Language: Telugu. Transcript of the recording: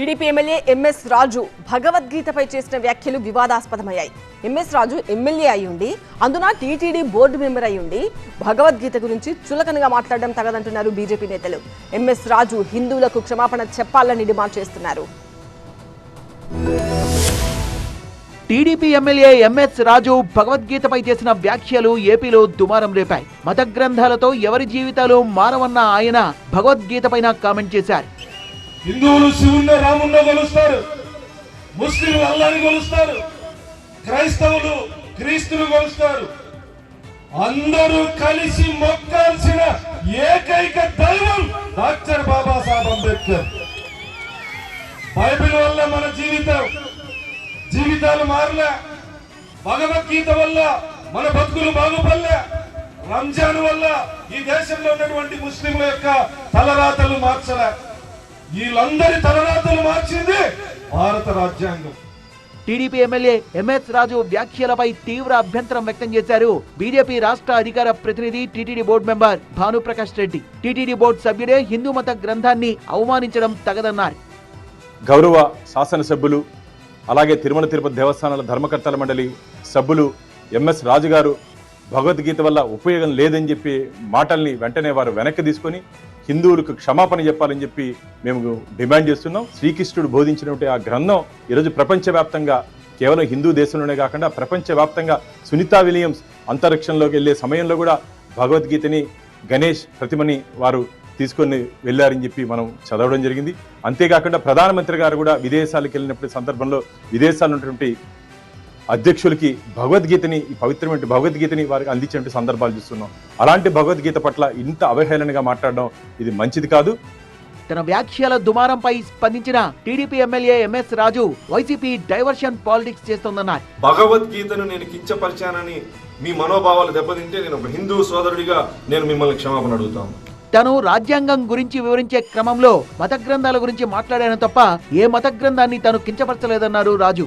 TDP MLA M S Raju భగవద్గీతపై చేసిన వ్యాఖ్యలు వివాదాస్పదమయ్యాయి. ఎంఎస్ రాజు ఎమ్మెల్యే అయి ఉండి అందున టీటీడీ బోర్డు మెంబర్ అయి ఉండి భగవద్గీత గురించి చులకనగా మాట్లాడడం తగదంటున్నారు బీజేపీ నేతలు. ఎంఎస్ రాజు హిందువులకు క్షమాపణ చెప్పాలని డిమాండ్ చేస్తున్నారు. TDP MLA M S Raju భగవద్గీతపై చేసిన వ్యాఖ్యలు ఏపీలో దుమారం రేపాయి. మత గ్రంథాలతో ఎవరి జీవితాలు మారవన్న ఆయన భగవద్గీతపైన కామెంట్ చేశారు. హిందువులు శివుణ్ణి రాముణ్ణి కొలుస్తారు ముస్లింలు అల్లాని కొలుస్తారు క్రైస్తవులు క్రీస్తులు కొలుస్తారు అందరూ కలిసి మొక్కాల్సిన ఏకైక దైవం డాక్టర్ బాబాసాహెబ్ అంబేద్కర్. బైబిల్ వల్ల మన జీవితం జీవితాలు మారలే భగవద్గీత వల్ల మన బతుకులు బాగుపడలే రంజాన్ వల్ల ఈ దేశంలో ఉన్నటువంటి ముస్లింల యొక్క తలరాతలు మార్చలే. వీళ్ళందరి తలరాతలు మార్చింది భారత రాజ్యాంగం. టీడీపీ ఎమ్మెల్యే ఎంఎస్ రాజు వ్యాఖ్యలపై తీవ్ర అభ్యంతరం వ్యక్తం చేశారు. బీజేపీ రాష్ట్ర అధికార ప్రతినిధి TTD board member Bhanuprakash Reddy. TTD board సభ్యుడే Hindu మత గ్రంథాన్ని అవమానించడం తగదన్నారు. గౌరవ శాసనసభ్యులు అలాగే తిరుమల తిరుపతి దేవస్థానాల ధర్మకర్తల మండలి సభ్యులు ఎంఎస్ రాజు గారు భగవద్గీత వల్ల ఉపయోగం లేదని చెప్పి మాటల్ని వెంటనే వారు వెనక్కి తీసుకొని హిందువులకు క్షమాపణ చెప్పాలని చెప్పి మేము డిమాండ్ చేస్తున్నాం. శ్రీకృష్ణుడు బోధించినటువంటి ఆ గ్రంథం ఈరోజు ప్రపంచవ్యాప్తంగా కేవలం హిందూ దేశంలోనే కాకుండా ప్రపంచవ్యాప్తంగా సునీతా విలియమ్స్ అంతరిక్షంలోకి వెళ్ళే సమయంలో కూడా భగవద్గీతని గణేష్ ప్రతిమని వారు తీసుకొని వెళ్ళారని చెప్పి మనం చదవడం జరిగింది. అంతేకాకుండా ప్రధానమంత్రి గారు కూడా విదేశాలకు వెళ్ళినప్పుడు సందర్భంలో విదేశాలు ఉన్నటువంటి అధ్యక్షులకి భగవద్గీతని ఈ పవిత్రమైన భగవద్గీతని వారికి అందించినటువంటి సందర్భాలు చూస్తున్నాం. అలాంటి భగవద్గీత పట్ల ఇంత అవహేళనగా మాట్లాడడం ఇది మంచిది కాదు. తన వ్యాఖ్యల దుమారంపై స్పందించిన TDP MLA M S Raju YCP diversion politics చేస్తోందన్నారు. భగవద్గీతను నేను కించపరిచానని మీ మనోభావాలు దెబ్బతింటే నేను ఒక హిందూ సోదరుడిగా నేను మిమ్మల్ని క్షమాపణ అడుగుతాను. తను రాజ్యాంగం గురించి వివరించే క్రమంలో మత గ్రంథాల గురించి మాట్లాడాను తప్ప ఏ మత గ్రంథాన్ని తాను కించపరచలేదన్నారు రాజు.